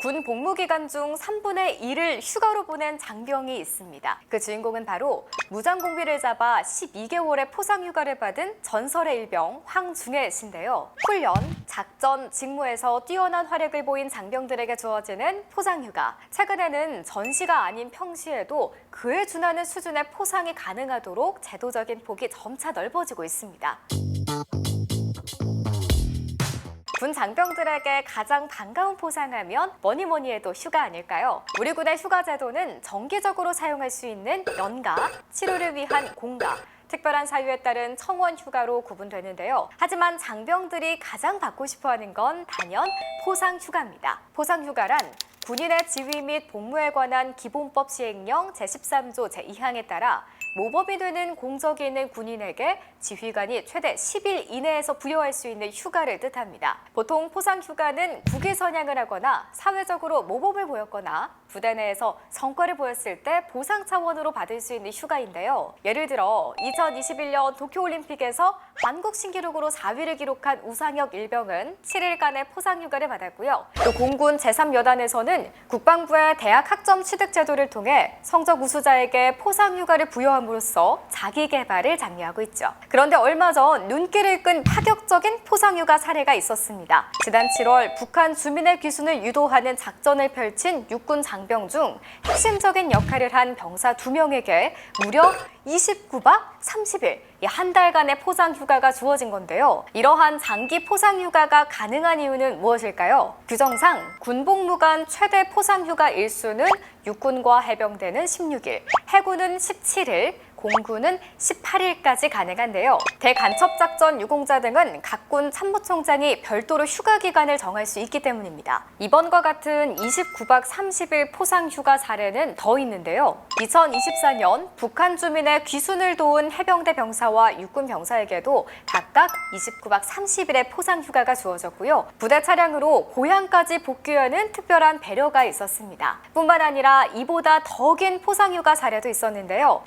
군 복무 기간 중 3분의 1을 휴가로 보낸 장병이 있습니다. 그 주인공은 바로 무장공비를 잡아 12개월의 포상 휴가를 받은 전설의 일병 황중혜 씨인데요. 훈련, 작전, 직무에서 뛰어난 활약을 보인 장병들에게 주어지는 포상 휴가. 최근에는 전시가 아닌 평시에도 그에 준하는 수준의 포상이 가능하도록 제도적인 폭이 점차 넓어지고 있습니다. 군 장병들에게 가장 반가운 포상하면 뭐니 뭐니 해도 휴가 아닐까요? 우리 군의 휴가 제도는 정기적으로 사용할 수 있는 연가, 치료를 위한 공가, 특별한 사유에 따른 청원 휴가로 구분되는데요. 하지만 장병들이 가장 받고 싶어 하는 건 단연 포상 휴가입니다. 포상 휴가란 군인의 지휘 및 복무에 관한 기본법 시행령 제13조 제2항에 따라 모범이 되는 공적이 있는 군인에게 지휘관이 최대 10일 이내에서 부여할 수 있는 휴가를 뜻합니다. 보통 포상 휴가는 국위 선양을 하거나 사회적으로 모범을 보였거나 부대 내에서 성과를 보였을 때 보상 차원으로 받을 수 있는 휴가인데요. 예를 들어 2021년 도쿄올림픽에서 한국 신기록으로 4위를 기록한 우상혁 일병은 7일간의 포상 휴가를 받았고요. 또 공군 제3여단에서는 국방부의 대학 학점 취득 제도를 통해 성적 우수자에게 포상 휴가를 부여함으로써 자기 개발을 장려하고 있죠. 그런데 얼마 전 눈길을 끈 파격적인 포상 휴가 사례가 있었습니다. 지난 7월 북한 주민의 귀순을 유도하는 작전을 펼친 육군 장병 중 핵심적인 역할을 한 병사 2명에게 무려 29박 30일, 이 한 달간의 포상 휴가가 주어진 건데요. 이러한 장기 포상 휴가가 가능한 이유는 무엇일까요? 규정상 군복무관 최대 포상 휴가 일수는 육군과 해병대는 16일, 해군은 17일, 공군은 18일까지 가능한데요. 대간첩작전 유공자 등은 각군 참모총장이 별도로 휴가 기간을 정할 수 있기 때문입니다. 이번과 같은 29박 30일 포상 휴가 사례는 더 있는데요. 2024년 북한 주민의 귀순을 도운 해병대 병사와 육군 병사에게도 각각 29박 30일의 포상 휴가가 주어졌고요. 부대 차량으로 고향까지 복귀하는 특별한 배려가 있었습니다. 뿐만 아니라 이보다 더 긴 포상 휴가 사례도 있었는데요.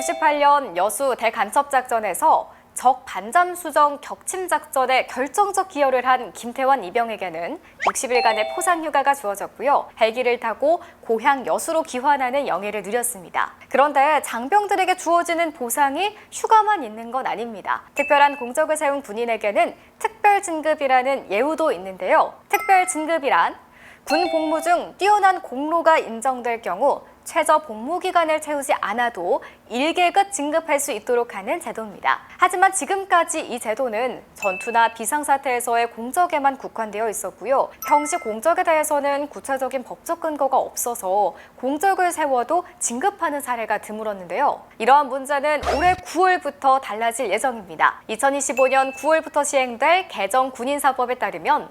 1998년 여수 대간첩작전에서 적 반잠 수정 격침 작전에 결정적 기여를 한 김태환 이병에게는 60일간의 포상 휴가가 주어졌고요. 헬기를 타고 고향 여수로 귀환하는 영예를 누렸습니다. 그런데 장병들에게 주어지는 보상이 휴가만 있는 건 아닙니다. 특별한 공적을 세운 군인에게는 특별 진급이라는 예우도 있는데요. 특별 진급이란 군 복무 중 뛰어난 공로가 인정될 경우 최저 복무 기간을 채우지 않아도 1계급 진급할 수 있도록 하는 제도입니다. 하지만 지금까지 이 제도는 전투나 비상사태에서의 공적에만 국한되어 있었고요. 평시 공적에 대해서는 구체적인 법적 근거가 없어서 공적을 세워도 진급하는 사례가 드물었는데요. 이러한 문제는 올해 9월부터 달라질 예정입니다. 2025년 9월부터 시행될 개정 군인사법에 따르면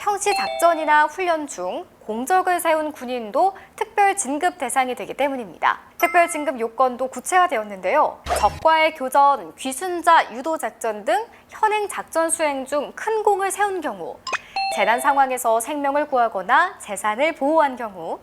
평시 작전이나 훈련 중 공적을 세운 군인도 특별 진급 대상이 되기 때문입니다. 특별 진급 요건도 구체화되었는데요. 적과의 교전, 귀순자 유도 작전 등 현행 작전 수행 중 큰 공을 세운 경우, 재난 상황에서 생명을 구하거나 재산을 보호한 경우,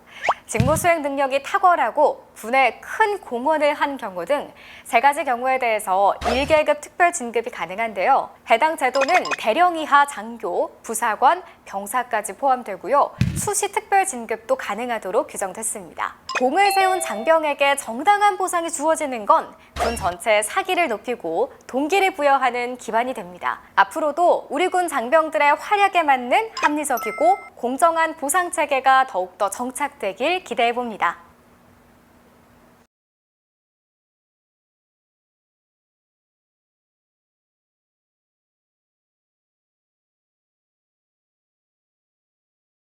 직무 수행 능력이 탁월하고 군에 큰 공헌을 한 경우 등 세 가지 경우에 대해서 1계급 특별 진급이 가능한데요. 해당 제도는 대령 이하 장교, 부사관, 병사까지 포함되고요. 수시 특별 진급도 가능하도록 규정됐습니다. 공을 세운 장병에게 정당한 보상이 주어지는 건 군 전체의 사기를 높이고 동기를 부여하는 기반이 됩니다. 앞으로도 우리 군 장병들의 활약에 맞는 합리적이고 공정한 보상 체계가 더욱더 정착되길 기대해 봅니다.